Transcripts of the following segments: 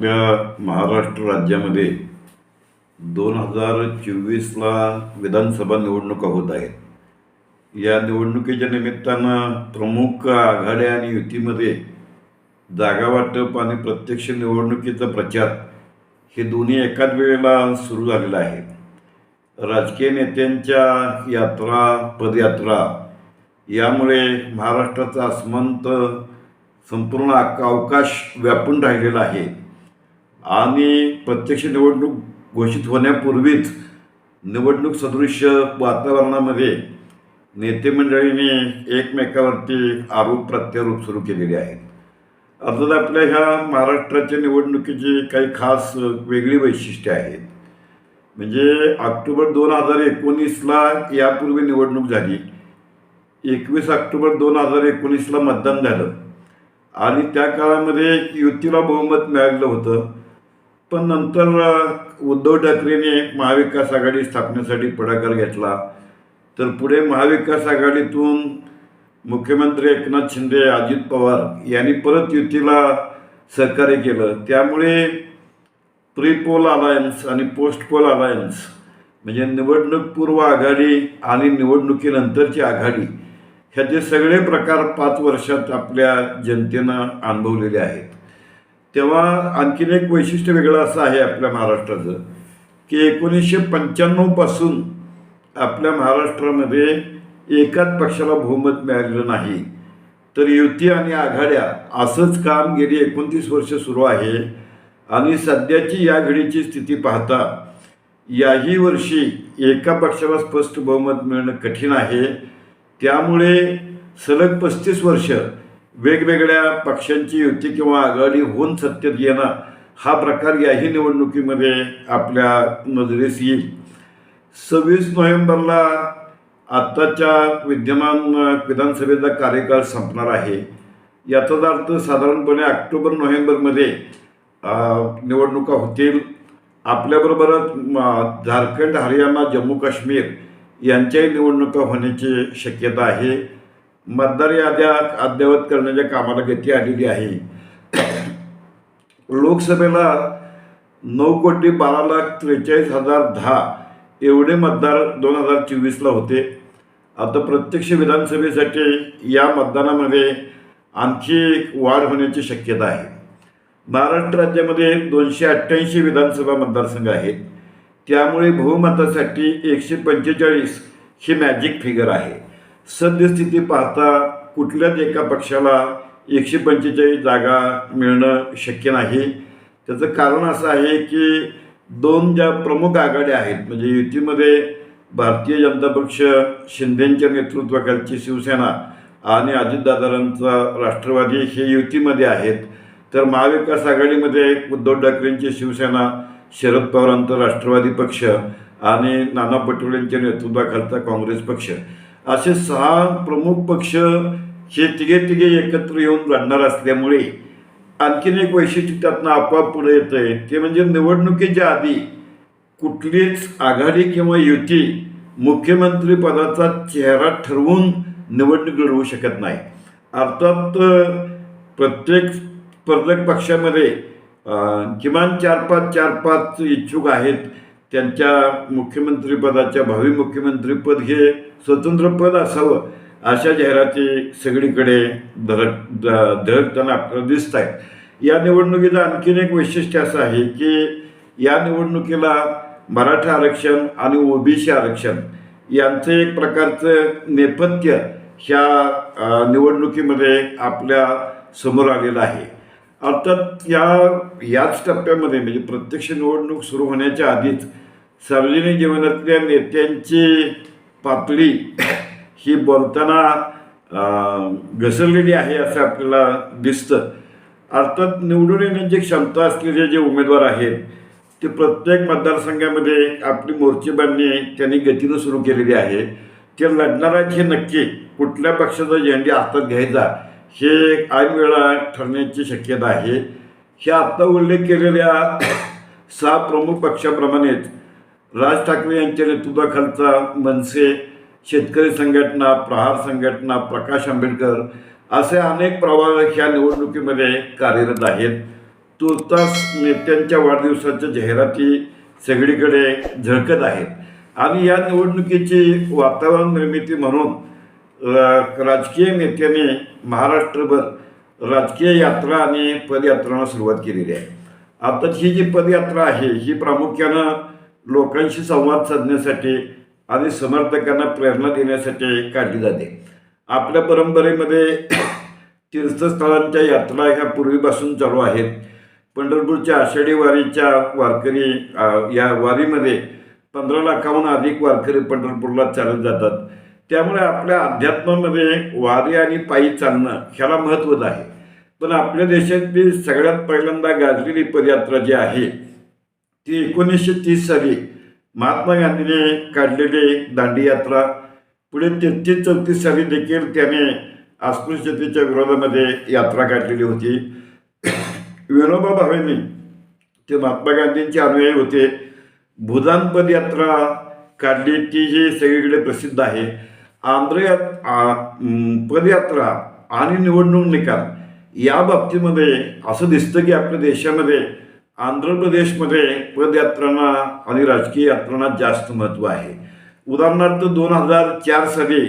आपल्या महाराष्ट्र राज्यामध्ये दोन हजार चोवीसला विधानसभा निवडणुका होत आहेत. या निवडणुकीच्या निमित्तानं प्रमुख आघाड्या आणि युतीमध्ये जागा वाटप आणि प्रत्यक्ष निवडणुकीचा प्रचार हे दोन्ही एकाच वेळेला सुरू झालेलं आहे. राजकीय नेत्यांच्या यात्रा पदयात्रा यामुळे महाराष्ट्राचा आसमंत संपूर्ण अवकाश व्यापून राहिलेला आहे. आणि प्रत्यक्ष निवडणूक घोषित होण्यापूर्वीच निवडणूक सदृश्य वातावरणामध्ये नेते मंडळींनी एकमेकावरती आरोप प्रत्यारोप सुरू केलेले आहेत. अर्थात आपल्या ह्या महाराष्ट्राच्या निवडणुकीची काही खास वेगळी वैशिष्ट्ये आहेत. म्हणजे ऑक्टोबर दोन हजार एकोणीसला यापूर्वी निवडणूक झाली. एकवीस ऑक्टोबर दोन हजार एकोणीसला मतदान झालं. आणि त्या काळामध्ये युतीला बहुमत मिळालेलं होतं. पण नंतर उद्धव ठाकरेने महाविकास आघाडी स्थापनेसाठी पुढाकार घेतला. तर पुढे महाविकास आघाडीतून मुख्यमंत्री एकनाथ शिंदे अजित पवार यांनी परत युतीला सहकार्य केलं. त्यामुळे प्री पोल अलायन्स आणि पोस्ट पोल अलायन्स म्हणजे निवडणूकपूर्व आघाडी आणि निवडणुकीनंतरची आघाडी ह्याचे सगळे प्रकार पाच वर्षात आपल्या जनतेनं अनुभवलेले आहेत. तेव्हा आणखीन एक वैशिष्ट्य वेगळं असं आहे आपल्या महाराष्ट्राचं की एकोणीसशे पंच्याण्णवपासून आपल्या महाराष्ट्रामध्ये एकाच पक्षाला बहुमत मिळालेलं नाही. तर युती आणि आघाड्या असंच काम गेली एकोणतीस वर्ष सुरू आहे आणि सध्याची या घडीची स्थिती पाहता याही वर्षी एका पक्षाला स्पष्ट बहुमत मिळणं कठीण आहे. त्यामुळे सलग पस्तीस वर्ष वेगवेगळ्या पक्षांची युती किंवा आघाडी होऊन सत्तेत येणं हा प्रकार याही निवडणुकीमध्ये आपल्या नजरेस येईल. सव्वीस नोव्हेंबरला आत्ताच्या विद्यमान विधानसभेचा कार्यकाळ संपणार आहे. याचाच अर्थ साधारणपणे ऑक्टोबर नोव्हेंबरमध्ये निवडणुका होतील. आपल्याबरोबरच झारखंड हरियाणा जम्मू काश्मीर यांच्याही निवडणुका होण्याची शक्यता आहे. मतदार याद्या अद्ययावत करण्याच्या कामाला गती आलेली आहे. लोकसभेला नऊ कोटी बारा लाख त्रेचाळीस हजार दहा एवढे मतदार दोन हजार चोवीसला होते. आता प्रत्यक्ष विधानसभेसाठी या मतदानामध्ये आणखी वाढ होण्याची शक्यता आहे. महाराष्ट्र राज्यामध्ये दोनशे अठ्ठ्याऐंशी विधानसभा मतदारसंघ आहेत. त्यामुळे बहुमतासाठी एकशे पंचेचाळीस ही मॅजिक फिगर आहे. सद्यस्थिती पाहता कुठल्याच एका पक्षाला एकशे पंचेचाळीस जागा मिळणं शक्य नाही. त्याचं कारण असं आहे की दोन ज्या प्रमुख आघाड्या आहेत म्हणजे युतीमध्ये भारतीय जनता पक्ष शिंदेंच्या नेतृत्वाखालची शिवसेना आणि अजितदादारांचा राष्ट्रवादी हे युतीमध्ये आहेत तर महाविकास आघाडीमध्ये उद्धव ठाकरेंची शिवसेना शरद पवारांचा राष्ट्रवादी पक्ष आणि नाना पटोलेंच्या नेतृत्वाखालचा काँग्रेस पक्ष. असे सहा प्रमुख पक्ष हे तिघे तिघे एकत्र येऊन लढणार असल्यामुळे आणखीन एक वैशिष्ट्य त्यातनं आपोआप पुढे येतं आहे ते म्हणजे निवडणुकीच्या आधी कुठलीच आघाडी किंवा युती मुख्यमंत्रीपदाचा चेहरा ठरवून निवडणूक लढवू शकत नाही. अर्थात प्रत्येक स्पर्धक पक्षामध्ये किमान चार पाच चार पाच इच्छुक आहेत. त्यांच्या मुख्यमंत्रीपदाच्या भावी मुख्यमंत्रीपद हे स्वतंत्र पद असावं अशा जाहिराती सगळीकडे धरक ध- धडकताना आपल्याला दिसत आहेत. या निवडणुकीचं आणखीन एक वैशिष्ट्य असं आहे की या निवडणुकीला मराठा आरक्षण आणि ओबीसी आरक्षण यांचं एक प्रकारचं नेपथ्य ह्या निवडणुकीमध्ये आपल्यासमोर आलेलं आहे. अर्थात या याच टप्प्यामध्ये म्हणजे प्रत्यक्ष निवडणूक सुरू होण्याच्या आधीच सार्वजनिक जीवनातल्या नेत्यांची पातळी ही बोलताना घसरलेली आहे असं आपल्याला दिसतं. अर्थात निवडून येण्याची क्षमता असलेले जे उमेदवार आहेत ते प्रत्येक मतदारसंघामध्ये आपली मोर्चेबांधणी त्यांनी गतीनं सुरू केलेली आहे. ते लढणार हे नक्की कुठल्या पक्षाचा झेंडी हातात घ्यायचा हे ऐन वेळा ठरण्याची शक्यता आहे. हे आत्ता उल्लेख केलेल्या सहा प्रमुख पक्षाप्रमाणेच राज ठाकरे यांच्या नेतृत्वाखालचा मनसे शेतकरी संघटना प्रहार संघटना प्रकाश आंबेडकर असे अनेक प्रभाग ह्या निवडणुकीमध्ये कार्यरत आहेत. तुर्तास नेत्यांच्या वाढदिवसाच्या जाहिराती सगळीकडे झळकत आहेत. आणि या निवडणुकीची वातावरण निर्मिती म्हणून राजकीय नेत्याने महाराष्ट्रभर राजकीय यात्रा आणि पदयात्रांना सुरुवात केलेली आहे. आता ही जी पदयात्रा आहे ही प्रामुख्यानं लोकांशी संवाद साधण्यासाठी आणि समर्थकांना प्रेरणा देण्यासाठी काढली जाते. आपल्या परंपरेमध्ये तीर्थस्थळांच्या यात्रा ह्या पूर्वीपासून चालू आहेत. पंढरपूरच्या आषाढी वारीच्या वारकरी या वारीमध्ये पंधरा लाखाहून अधिक वारकरी पंढरपूरला चालत जातात. त्यामुळे आपल्या अध्यात्मामध्ये वारी आणि पायी चालणं ह्याला महत्त्वच आहे. पण आपल्या देशातली सगळ्यात पहिल्यांदा गाजलेली पदयात्रा जी आहे ती एकोणीसशे तीस साली महात्मा गांधीने काढलेली दांडी यात्रा. पुढे तेहतीस चौतीस साली देखील त्याने अस्पृश्यतेच्या विरोधामध्ये यात्रा काढलेली होती. विनोबा भावेंनी ते महात्मा गांधींचे अनुयायी होते. भूदान पदयात्रा काढली ती जी सगळीकडे प्रसिद्ध आहे. आंध्र आ- पदयात्रा आणि निवडणूक निकाल या बाबतीमध्ये असं दिसतं की आपल्या देशामध्ये आंध्र प्रदेशमध्ये पदयात्रांना आणि राजकीय यात्रांना जास्त महत्त्व आहे. उदाहरणार्थ दोन हजार चार साली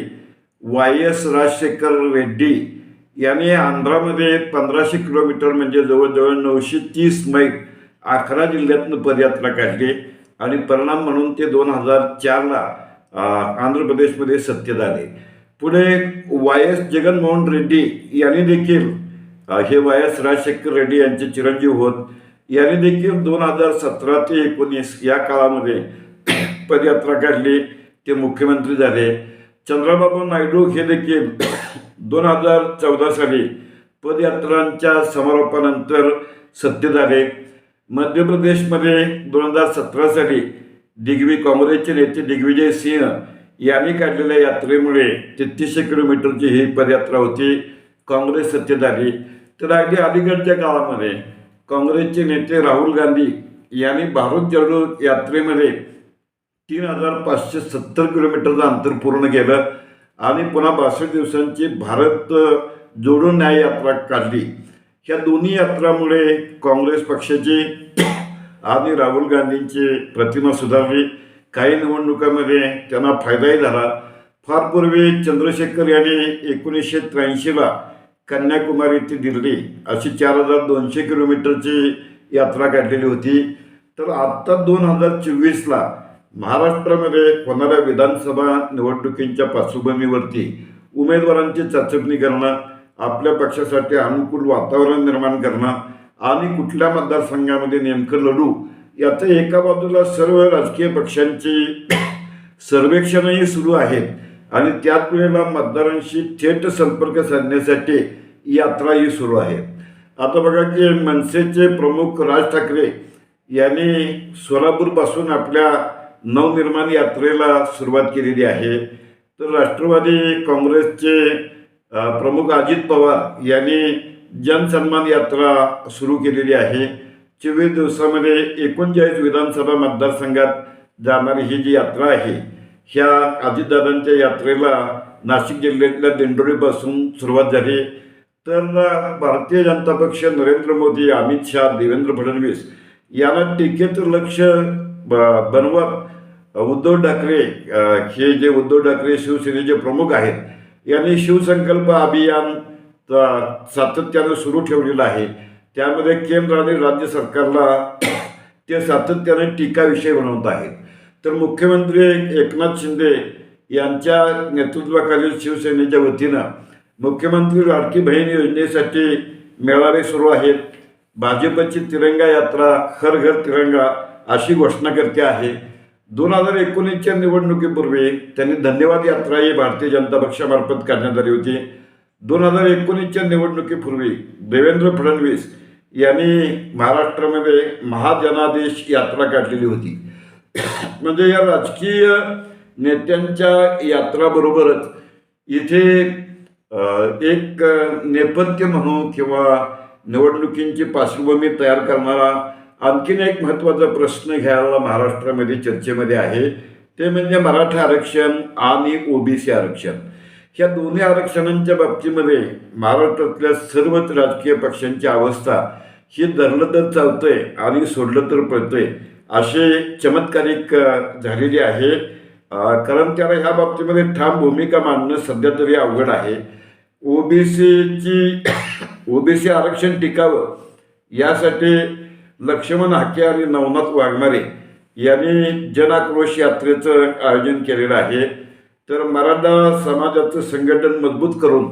वाय एस राजशेखर रेड्डी यांनी आंध्रामध्ये पंधराशे किलोमीटर म्हणजे जवळजवळ नऊशे तीस मैल अकरा जिल्ह्यातनं पदयात्रा काढली आणि परिणाम म्हणून ते दोन हजार चारला आंध्र प्रदेशमध्ये सत्तेत पुढे वाय एस जगनमोहन रेड्डी यांनी देखील हे वाय एस राजशेखर रेड्डी यांचे चिरंजीव होत. यांनी देखील दोन हजार सतरा ते एकोणीस या काळामध्ये पदयात्रा काढली. ते मुख्यमंत्री झाले. चंद्रबाबू नायडू हे देखील दोन हजार चौदा साली पदयात्रांच्या समारोपानंतर सत्तेत आले. मध्य प्रदेशमध्ये दोन हजार सतरा साली दिग्वि काँग्रेसचे नेते दिग्विजय सिंह यांनी काढलेल्या यात्रेमुळे तेहतीसशे किलोमीटरची ही पदयात्रा होती. काँग्रेस सत्तेत आली तर अगदी अलीकडच्या काळामध्ये काँग्रेसचे नेते राहुल गांधी यांनी भारत जोडो यात्रेमध्ये तीन हजार पाचशे सत्तर किलोमीटरचं अंतर पूर्ण केलं आणि पुन्हा बासष्ट दिवसांची भारत जोडून न्याय यात्रा काढली. ह्या दोन्ही यात्रामुळे काँग्रेस पक्षाची आणि राहुल गांधींची प्रतिमा सुधारली. काही निवडणुकामध्ये त्यांना फायदाही झाला. फार पूर्वी चंद्रशेखर यांनी एकोणीसशे त्र्याऐंशीला कन्याकुमारी ते दिल्ली अशी चार हजार दोनशे किलोमीटरची यात्रा काढलेली होती. तर आत्ता दोन हजार चोवीसला महाराष्ट्रामध्ये होणाऱ्या विधानसभा निवडणुकींच्या पार्श्वभूमीवरती उमेदवारांची चाचपणी करणं आपल्या पक्षासाठी अनुकूल वातावरण निर्माण करणं आणि कुठल्या मतदारसंघामध्ये नेमकं लढू याचं एका बाजूला सर्व राजकीय पक्षांची सर्वेक्षणही सुरू आहेत आणि त्याच वेळेला मतदारांशी थेट संपर्क साधण्यासाठी यात्राही सुरू आहे. आता बघा की मनसेचे प्रमुख राज ठाकरे यांनी सोलापूरपासून आपल्या नवनिर्माण यात्रेला सुरुवात केलेली आहे. तर राष्ट्रवादी काँग्रेसचे प्रमुख अजित पवार यांनी जनसन्मान यात्रा सुरू केलेली आहे. चोवीस दिवसामध्ये एकोणचाळीस विधानसभा मतदारसंघात जाणारी ही जी यात्रा आहे ह्या अजितदादांच्या यात्रेला नाशिक जिल्ह्यातल्या दिंडोरीपासून सुरुवात झाली. तर भारतीय जनता पक्ष नरेंद्र मोदी अमित शहा देवेंद्र फडणवीस यांना टीकेचं लक्ष ब- बनवत उद्धव ठाकरे हे जे उद्धव ठाकरे शिवसेनेचे प्रमुख आहेत यांनी शिवसंकल्प अभियान सातत्यानं सुरू ठेवलेलं आहे. त्यामध्ये केंद्र आणि राज्य सरकारला ते सातत्याने टीकाविषय बनवत आहेत. तर मुख्यमंत्री एकनाथ शिंदे यांच्या नेतृत्वाखालील शिवसेनेच्या वतीनं मुख्यमंत्री लाडकी बहीण योजनेसाठी मेळावे सुरू आहेत. भाजपची तिरंगा यात्रा हर घर तिरंगा अशी घोषणा करते आहे. दोन हजार एकोणीसच्या निवडणुकीपूर्वी त्यांनी धन्यवाद यात्रा ही भारतीय जनता पक्षामार्फत काढण्यात आली होती. दोन हजार एकोणीसच्या निवडणुकीपूर्वी देवेंद्र फडणवीस यांनी महाराष्ट्रामध्ये महाजनादेश यात्रा काढलेली होती. म्हणजे या राजकीय नेत्यांच्या यात्राबरोबरच इथे एक नेपथ्य म्हणू किंवा निवडणुकींची पार्श्वभूमी तयार करणारा आणखीन एक महत्त्वाचा प्रश्न घ्यायला महाराष्ट्रामध्ये चर्चेमध्ये आहे. ते म्हणजे मराठा आरक्षण आणि ओबीसी आरक्षण. ह्या दोन्ही आरक्षणांच्या बाबतीमध्ये महाराष्ट्रातल्या सर्वच राजकीय पक्षांची अवस्था ही धरलं तर चालतंय आणि सोडलं तर पळतंय असे चमत्कारिक झालेली आहे. कारण त्याला ह्या बाबतीमध्ये ठाम भूमिका मांडणं सध्या तरी अवघड आहे. ओबीसीची ओबीसी आरक्षण टिकावं यासाठी लक्ष्मण हाके आणि नवनाथ वाघमारे यांनी जनाक्रोश यात्रेचं आयोजन केलेलं आहे. तर मराठा समाजाचं संघटन मजबूत करून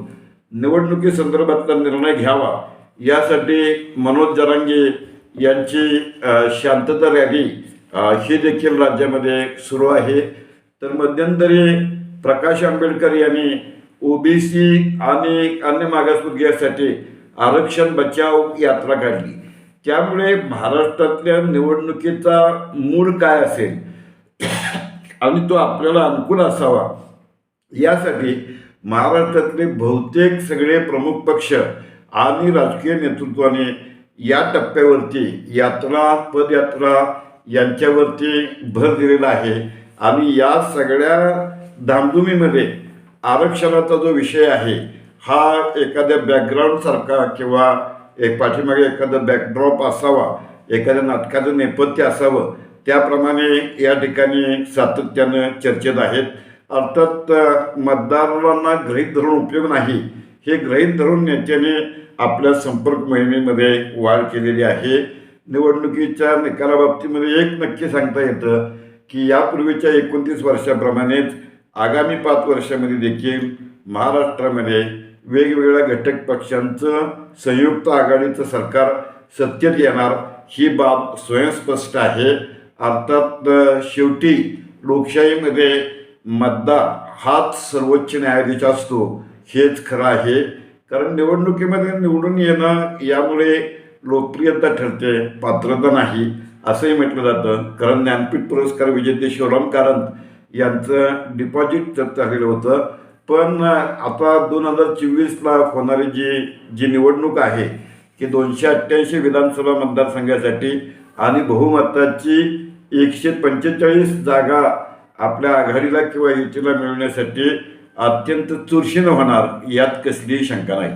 निवडणुकीसंदर्भातला निर्णय घ्यावा. यासाठी मनोज जरांगे यांची शांतता रॅली ही देखील राज्यामध्ये सुरू आहे. तर मध्यंतरी प्रकाश आंबेडकर यांनी ओबीसी आणि अन्य मागासवर्गीयासाठी आरक्षण बचाव यात्रा काढली. त्यामुळे महाराष्ट्रातल्या निवडणुकीचा मूळ काय असेल? आणि तो आपल्याला अनुकूल असावा? यासाठी महाराष्ट्रातले बहुतेक सगळे प्रमुख पक्ष आणि राजकीय नेतृत्वाने या टप्प्यावरती यात्रा पदयात्रा यांच्यावरती भर दिलेला आहे. आणि या सगळ्या धामधुमीमध्ये आरक्षणाचा जो विषय आहे हा एखाद्या बॅकग्राऊंडसारखा किंवा एक पाठीमागे एखादा बॅकड्रॉप असावा एखाद्या नाटकाचं नेपथ्य असावं त्याप्रमाणे या ठिकाणी सातत्यानं चर्चेत आहेत. अर्थात मतदारांना गृहीत धरून उपयोग नाही. हे गृहीत धरून नेत्याने आपल्या संपर्क मोहिमेमध्ये वाढ केलेली आहे. निवडणुकीच्या निकालाबाबतीमध्ये एक नक्की सांगता येतं की यापूर्वीच्या एकोणतीस वर्षाप्रमाणेच आगामी पाच वर्षामध्ये देखील महाराष्ट्रामध्ये वेगवेगळ्या घटक पक्षांचं संयुक्त आघाडीचं सरकार सत्तेत येणार ही बाब स्वयंस्पष्ट आहे. अर्थात शेवटी लोकशाहीमध्ये मतदार हाच सर्वोच्च न्यायाधीश असतो. हेच खरं आहे. कारण निवडणुकीमध्ये निवडून येणं यामुळे लोकप्रियता ठरते पात्रता नाही असंही म्हटलं जातं. कारण ज्ञानपीठ पुरस्कार विजेते शिवराम कारंत यांचं डिपॉझिट तर झालेलं होतं. पण आता दोन हजार चोवीसला होणारी जी जी निवडणूक आहे की दोनशे अठ्ठ्याऐंशी विधानसभा मतदारसंघासाठी आणि बहुमताची एकशे पंचेचाळीस जागा आपल्या आघाडीला किंवा युतीला मिळवण्यासाठी अत्यंत चुरशीनं होणार यात कसलीही शंका नाही.